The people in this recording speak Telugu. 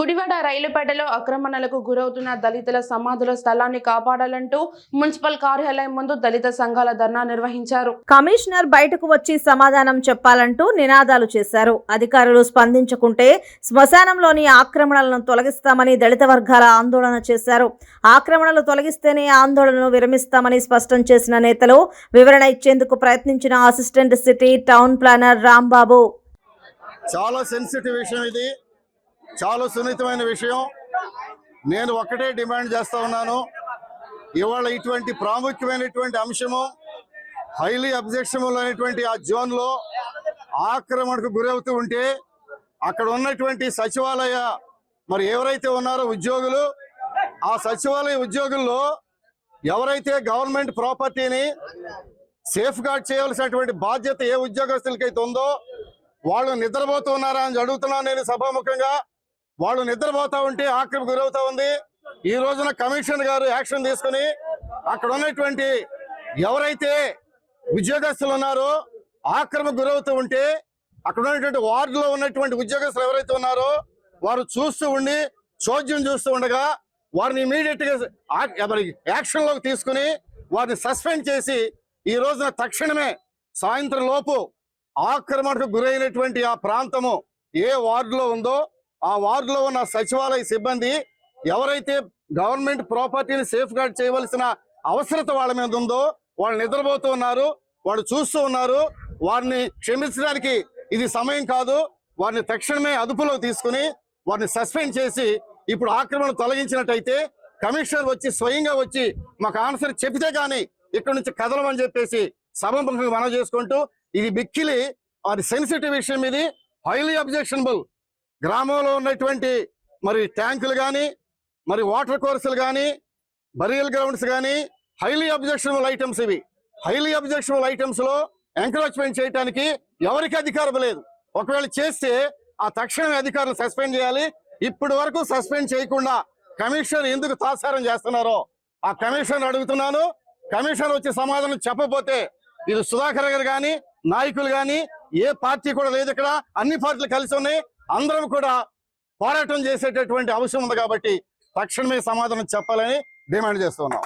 గుడివాడ రైలుపేటలో ఆక్రమణలకు గురవుతున్న దళితుల సమాధుల స్థలాన్ని కాపాడాలంటూ మున్సిపల్ కార్యాలయం ముందు దళిత సంఘాల ధర్నా నిర్వహించారు. కమిషనర్ బయటకు వచ్చి సమాధానం చెప్పాలంటూ నినాదాలు చేశారు. అధికారులు స్పందించకుంటే శ్మశానంలోని ఆక్రమణలను తొలగిస్తామని దళిత వర్గాల ఆందోళన చేశారు. ఆక్రమణలు తొలగిస్తేనే ఆందోళనను విరమిస్తామని స్పష్టం చేసిన నేతలు వివరణ ఇచ్చేందుకు ప్రయత్నించిన assistant city town planner Rambabu. చాలా సెన్సిటివ్ విషయం ఇది. చాలా సున్నితమైన విషయం. నేను ఒకటే డిమాండ్ చేస్తా ఉన్నాను. ఇవాళ ఇటువంటి ప్రాముఖ్యమైనటువంటి అంశము హైలీ అబ్జెక్షనబుల్ అనేటువంటి ఆ జోన్లో ఆక్రమణకు గురవుతూ ఉంటే అక్కడ ఉన్నటువంటి సచివాలయ మరి ఎవరైతే ఉన్నారో ఉద్యోగులు ఆ సచివాలయ ఉద్యోగుల్లో ఎవరైతే గవర్నమెంట్ ప్రాపర్టీని సేఫ్ గార్డ్ చేయవలసినటువంటి బాధ్యత ఏ ఉద్యోగస్తులకైతే ఉందో వాళ్ళు నిద్రపోతున్నారా అని అడుగుతున్నాను నేను సభాముఖంగా. వాళ్ళు నిద్రపోతా ఉంటే ఆక్రమ గురవుతా ఉంది. ఈ రోజున కమిషనర్ గారు యాక్షన్ తీసుకుని అక్కడ ఉన్నటువంటి ఎవరైతే ఉద్యోగస్తులు ఉన్నారో ఆక్రమ గురవుతూ ఉంటే అక్కడ ఉన్నటువంటి వార్డులో ఉన్నటువంటి ఉద్యోగస్తులు ఎవరైతే ఉన్నారో వారు చూస్తూ ఉండి చోద్యం చూస్తూ ఉండగా వారిని ఇమీడియట్గా ఆ- యాక్షన్లోకి తీసుకుని వారిని సస్పెండ్ చేసి ఈ రోజున తక్షణమే సాయంత్రం లోపు ఆక్రమణకు గురైనటువంటి ఆ ప్రాంతము ఏ వార్డులో ఉందో ఆ వార్డులో ఉన్న సచివాలయ సిబ్బంది ఎవరైతే గవర్నమెంట్ ప్రాపర్టీని సేఫ్ గార్డ్ చేయవలసిన అవసరత వాళ్ళ మీద ఉందో వాళ్ళు నిద్రపోతూ ఉన్నారు వాళ్ళు చూస్తూ ఉన్నారు. వారిని క్షమించడానికి ఇది సమయం కాదు. వారిని తక్షణమే అదుపులో తీసుకుని వారిని సస్పెండ్ చేసి ఇప్పుడు ఆక్రమణ తొలగించినట్టయితే కమిషనర్ వచ్చి స్వయంగా వచ్చి మాకు ఆన్సర్ చెబితే కానీ ఇక్కడ నుంచి కదలమని చెప్పేసి సభముఖంగా మనం చేసుకుంటూ ఇది మిక్కిలి వారి సెన్సిటివ్ విషయం ఇది. హైలీ అబ్జెక్షనబుల్ గ్రామంలో ఉన్నటువంటి మరి ట్యాంకులు కానీ మరి వాటర్ కోర్సులు కానీ బరియల్ గ్రౌండ్స్ కానీ హైలీ అబ్జెక్షనబుల్ ఐటమ్స్ ఇవి. హైలీ అబ్జెక్షనబుల్ ఐటమ్స్లో ఎంకరేజ్మెంట్ చేయడానికి ఎవరికి అధికారం లేదు. ఒకవేళ చేస్తే ఆ తక్షణమే అధికారులు సస్పెండ్ చేయాలి. ఇప్పటి వరకు సస్పెండ్ చేయకుండా కమిషన్ ఎందుకు తాత్సారం చేస్తున్నారో ఆ కమిషన్ అడుగుతున్నాను. కమిషన్ వచ్చి సమాధానం చెప్పబోతే ఇది సుధాకర్ గారు కానీ నాయకులు కానీ ఏ పార్టీ కూడా లేదు ఇక్కడ. అన్ని పార్టీలు కలిసి ఉన్నాయి. అందరం కూడా పోరాటం చేసేటటువంటి అవసరం ఉంది కాబట్టి తక్షణమే సమాధానం చెప్పాలని డిమాండ్ చేస్తున్నాం.